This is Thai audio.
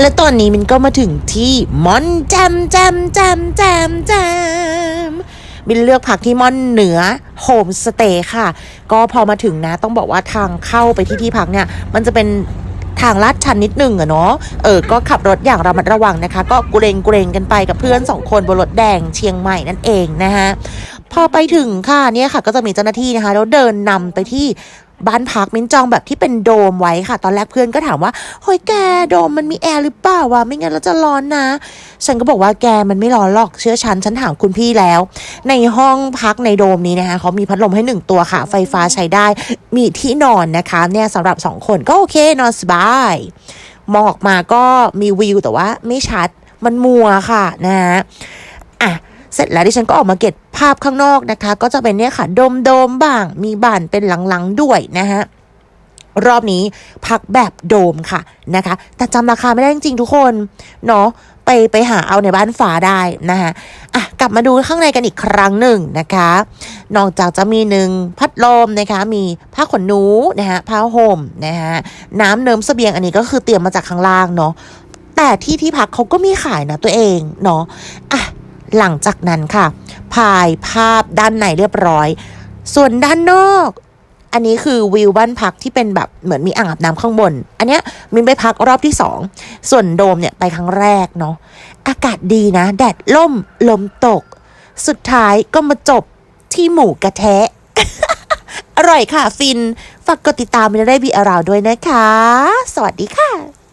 และตอนนี้มินก็มาถึงที่มอนแจมแจมแจมแจมแจมมินเลือกพักที่มอนเหนือโฮมสเตย์ค่ะ ก็พอมาถึงนะต้องบอกว่าทางเข้าไปที่ที่พักเนี่ย มันจะเป็นทางลาดชันนิดหนึ่งอะเนาะ เออ ก็ขับรถอย่างระมัดระวังนะคะ ก็เกรงเกรงกันไปกับเพื่อนสองคนบนรถแดงเชียงใหม่นั่นเองนะคะพอไปถึงค่ะเนี่ยค่ะ ก็จะมีเจ้าหน้าที่นะคะ แล้วเดินนำไปที่ บ้านพักมิ้นจองแบบที่เป็นโดมไว้ค่ะ ตอนแรกเพื่อนก็ถามว่าเฮ้ยแกโดมมันมีแอร์หรือเปล่าวะไม่งั้นเราจะร้อนนะ ฉันก็บอกว่าแกมันไม่ร้อนหรอกเชื่อฉัน ฉันถามคุณพี่แล้ว ในห้องพักในโดมนี้นะคะเขามีพัดลมให้หนึ่งตัวค่ะ ไฟฟ้าใช้ได้ มีที่นอนนะคะเนี่ยสำหรับสองคนก็โอเคนอนสบายมองออกมาก็มีวิวแต่ว่าไม่ชัดมันมัวค่ะนะฮะอะเสร็จแล้วดิฉันก็ออกมาเก็บ ภาพข้างนอกนะคะ ก็จะเป็นเนี่ยค่ะโดมโดมบ้าง มีบานเป็นหลังๆด้วยนะฮะรอบนี้พักแบบโดมค่ะนะคะ แต่จำราคาไม่ได้จริงๆทุกคนเนาะไปไปหาเอาในบ้านฟ้าได้นะคะอะกลับมาดูข้างในกันอีกครั้งหนึ่งนะคะ นอกจากจะมีหนึ่งพัดลมนะคะ มีผ้าขนหนูนะคะผ้าห่มนะคะน้ำเนิมเสบียงอันนี้ก็คือเตรียมมาจากข้างล่างเนาะแต่ที่ที่พักเขาก็มีขายนะตัวเองเนาะอะหลังจากนั้นค่ะ พายภาพด้านในเรียบร้อย ส่วนด้านนอก อันนี้คือวิวบ้านพักที่เป็นแบบเหมือนมีอ่างอาบน้ำข้างบน อันเนี้ยมินไปพักรอบที่สอง ส่วนโดมเนี่ยไปครั้งแรกเนาะ อากาศดีนะ แดดล่ม ลมตก สุดท้ายก็มาจบที่หมูกระแทะ อร่อยค่ะ ฟิน ฝากกดติดตามมินได้บีอาราวด้วยนะคะ สวัสดีค่ะ